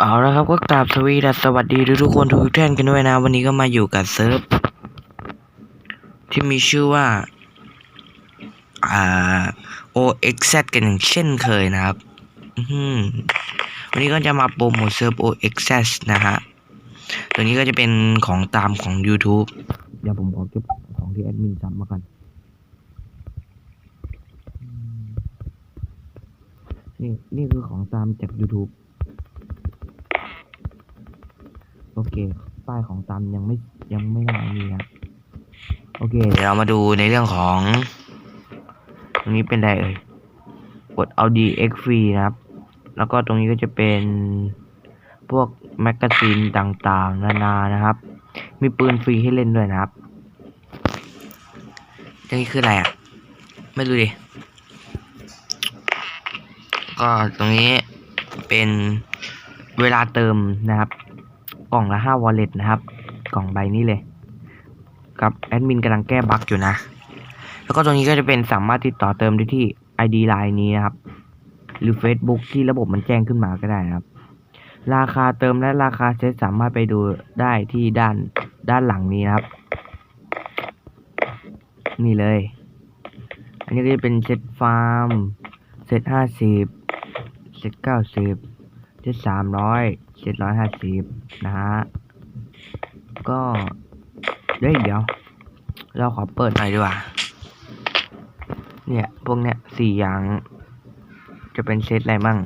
เอาละครับก็กราบสวีดัสสวัสดีทุกๆคนทุกท่านกันด้วยนะ วันนี้ก็มาอยู่กับเซิร์ฟที่มีชื่อว่าอ่า OXZ กันอย่างเช่นเคยนะครับวันนี้ก็จะมาโปรโมทเซิร์ฟ OXZ นะฮะตัวนี้ก็จะเป็นของตามของ YouTube เดี๋ยวผมขอเก็บของที่แอดมินจำมากันนี่นี่คือของตามจาก YouTube โอเค ป้ายของตามยังไม่ยังไม่น่ามีนะโอเค เดี๋ยวเรามาดูในเรื่องของ ตรงนี้เป็นไดเอ่ย กดเอา DX free นะครับ แล้วก็ตรงนี้ก็จะเป็นพวกแมกกาซีนต่างๆ นานานะครับ มีปืนฟรีให้เล่นด้วยนะครับตรงนี้คืออะไรอะ ไม่รู้ดิ ก็ตรงนี้เป็นเวลาเติมนะครับ กล่องละห้าวอลเล็ตนะครับ กล่องใบนี้เลย กับแอดมินกำลังแก้บั๊กอยู่นะ แล้วก็ตรงนี้ก็จะเป็นสามารถติดต่อเติมได้ที่ ID ไลน์นี้นะครับ หรือ Facebook ที่ระบบมันแจ้งขึ้นมาก็ได้นะครับ ราคาเติมและราคาเซตสามารถไปดูได้ที่ด้านด้านหลังนี้นะครับ นี่เลย อันนี้ก็จะเป็นเซตฟาร์ม เซตห้าสิบเซตเก้าสิบเซตสามร้อย เซตร้อยห้าสิบนะฮะ ก็เดี๋ยวเดี๋ยว เราขอเปิดหน่อยดีกว่า เนี่ย พวกเนี้ยสี่อย่าง จะเป็นเซตอะไรมั่ง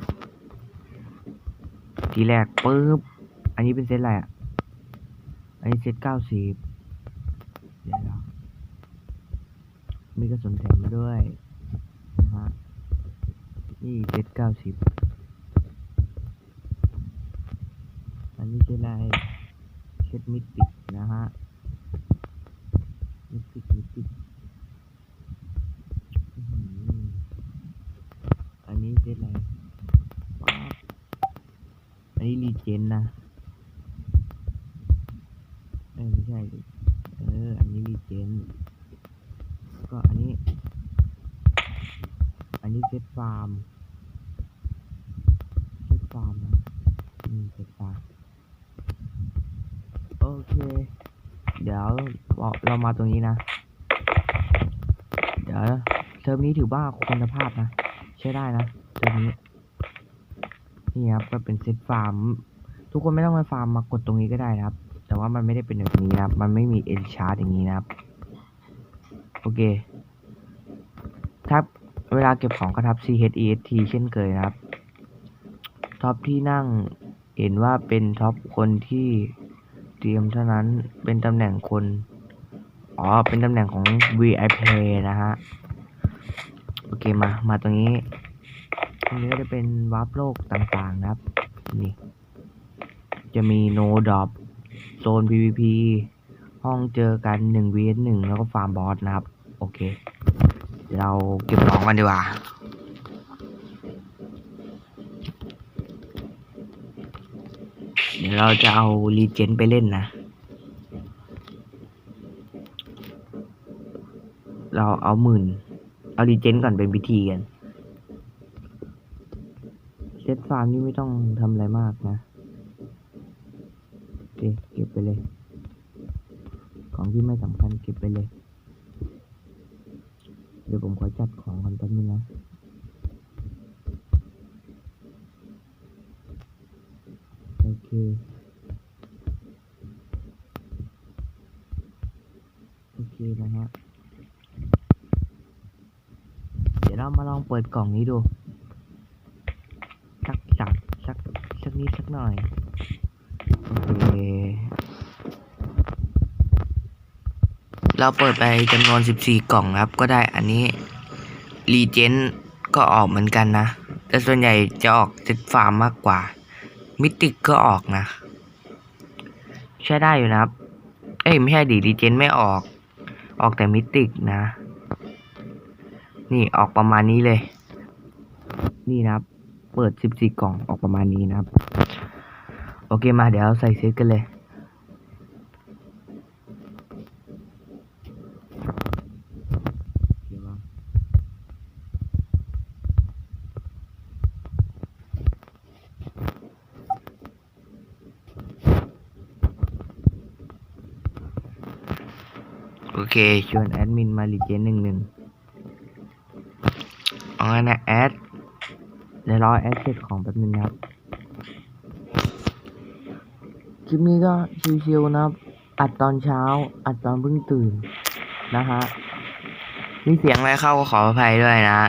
ทีแรกปึ๊บ อันนี้เป็นเซตอะไรอะ อันนี้เซตเก้าสิบเดี๋ยวมีกระสุนแถมมาด้วยนะฮะ นี่เซตเก้าสิบ อันนี้เซตอะไรเซตมิติกนะฮะ มิติกมิติกอืมอันนี้เซตอะไรป๊าอันนี้รีเจนนะเอ้ยไม่ใช่เออ อันนี้รีเจนก็อันนี้ อันนี้เซตฟาร์มเซตฟาร์มนะอืมเซตฟาร์ม เค เดี๋ยวเรามาตรงนี้นะ เดี๋ยวเทอมนี้ถือว่าคุณภาพนะ ใช้ได้นะเทอมนี้ นี่ครับก็เป็นเซตฟาร์ม ทุกคนไม่ต้องมาฟาร์มมากดตรงนี้ก็ได้นะครับ แต่ว่ามันไม่ได้เป็นแบบนี้นะครับ มันไม่มีเอ็นชาร์อย่างนี้นะครับ โอเค ทับเวลาเก็บของก็ทับ C H E S T เช่นเคยนะครับ ท็อปที่นั่งเห็นว่าเป็นท็อปคนที่ เตรียมเท่านั้นเป็นตำแหน่งคน อ๋อ เป็นตำแหน่งของ VIP นะฮะ โอเคมา มาตรงนี้ ตรงนี้ก็จะเป็นวาร์ปโลกต่างๆนะครับ นี่ จะมี no drop โซน PVP ห้องเจอกัน1 vs 1แล้วก็ฟาร์มบอสนะครับ โอเคเดี๋ยวเราเก็บของกันดีกว่า เราจะเอารีเจนไปเล่นนะ เราเอาหมื่น เอารีเจนก่อนเป็นพิธีกันเซตฟาร์มนี่ไม่ต้องทำอะไรมากนะเเก็บไปเลย ของที่ไม่สำคัญเก็บไปเลย เดี๋ยวผมขอจัดของกันแป๊บนึงนะ โอเคโอเคนะฮะ เดี๋ยวเรามาลองเปิดกล่องนี้ดู สักสักสักสักนิดสักหน่อย โอเค เราเปิดไปจำนวน 14 กล่องครับ ก็ได้อันนี้ รีเจนก็ออกเหมือนกันนะ แต่ส่วนใหญ่จะออกเซตฟาร์มมากกว่า มิติกก็ออกนะ ใช้ได้อยู่นะครับ เอ้ย ไม่ใช่ดีดีเจนไม่ออก ออกแต่มิติกนะ นี่ออกประมาณนี้เลย นี่นะครับ เปิด 14 กล่องออกประมาณนี้นะครับ โอเคมาเดี๋ยวใส่เซตกันเลย เดี๋ยวมา เคชวนแอดมินมารีเจนหนึ่งหนึ่งเอางั้นนะแอดเดี๋ยวรอแอดเสร็จของแป๊บนึงนครับคลิปนี้ก็ชิวๆนะครับ อัดตอนเช้า อัดตอนเพิ่งตื่นนะฮะมีเสียงอะไรเข้าก็ขออภัยด้วยนะ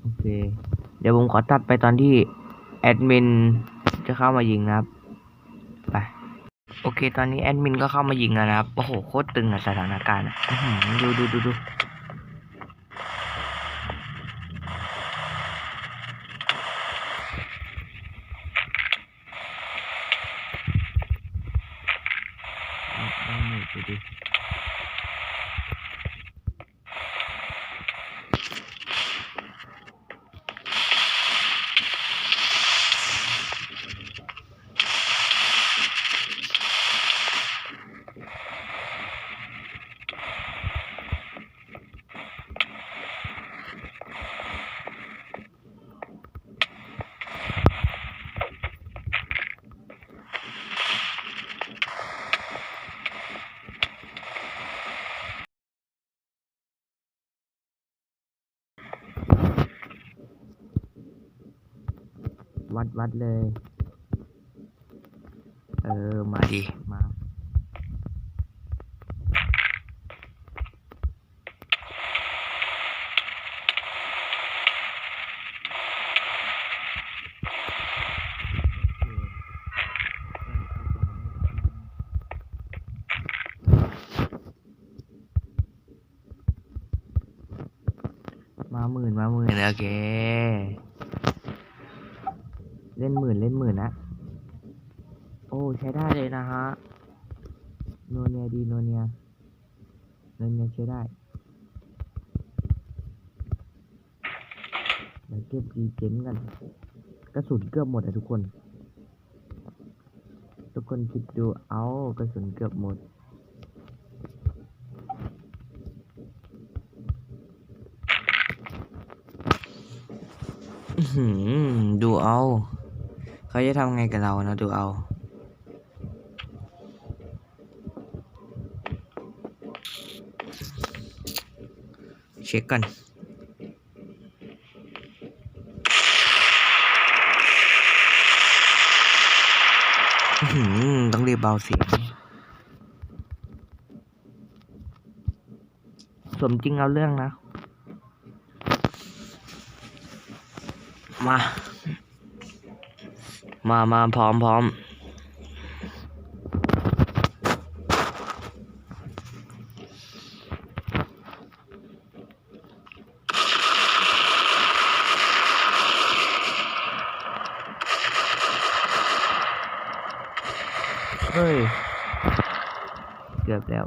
โอเค เดี๋ยวผมขอตัดไปตอนที่แอดมินจะเข้ามายิงนะครับ ไป โอเค ตอนนี้แอดมินก็เข้ามายิงแล้วนะครับ โอ้โห โคตรตึงอะสถานการณ์อะดูดูดูดู วัดวัดเลย เออ มาดิ มามาหมื่นมาหมื่นโอเค เล่นหมื่นเล่นหมื่นนะโอ้ใช้ได้เลยนะฮะโนเนียดีโนเนียโนเนียใช้ได้เดี๋ยวเก็บดีเจนกันกระสุนเกือบหมดอะทุกคน ทุกคนคิดดูเอากระสุนเกือบหมดอือหือดูเอา เขาจะทำไงกับเรานะดูเอาเช็คกันต้องรีบเบาเสียงสมจริงเอาเรื่องนะ มา มามาพร้อมพร้อมเฮ้ย เกือบแล้ว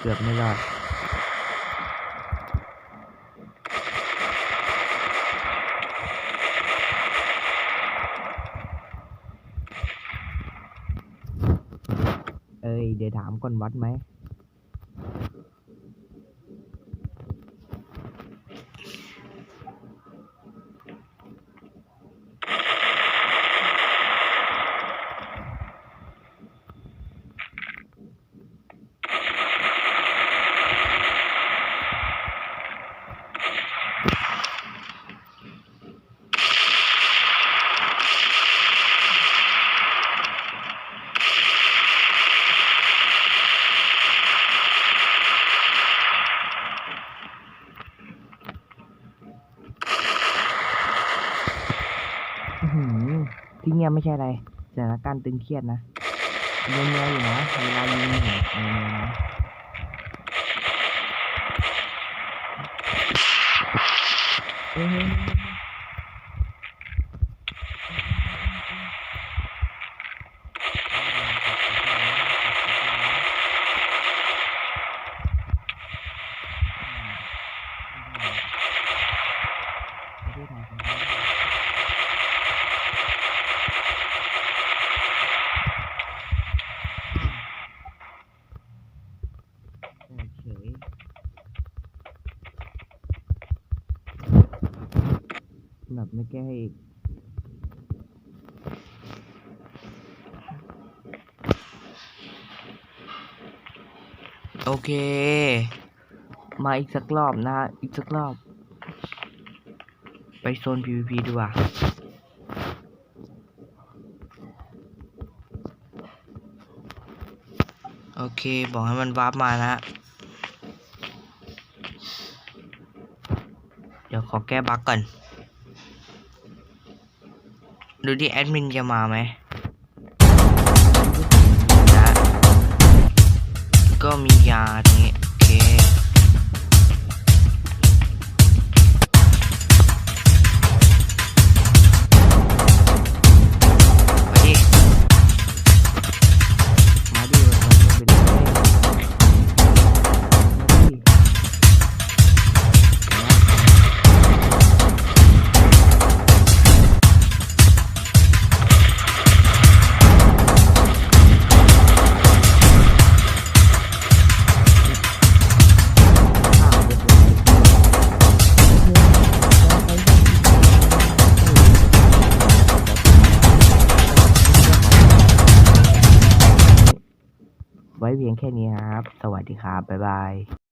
เกือบไม่รอด เดี๋ยวถามก่อนวัดไหม อื้อหือ ที่เงียบไม่ใช่อะไรสถานการณ์ตึงเครียดนะเงียบๆอยู่นะเวลายิงเนี่ยเงียบๆนะเฮ้ย หนัไม่แก้อีกโอเค มาอีกสักรอบนะ อีกสักรอบ ไปโซน PVP ดีกว่าโอเค บอกให้มันวาร์ปมานะ เดี๋ยวขอแก้บั๊กก่อน ดูดิแอดมินจะมาไหมนะก็มียาตรงนี้ ครับ บ๊ายบาย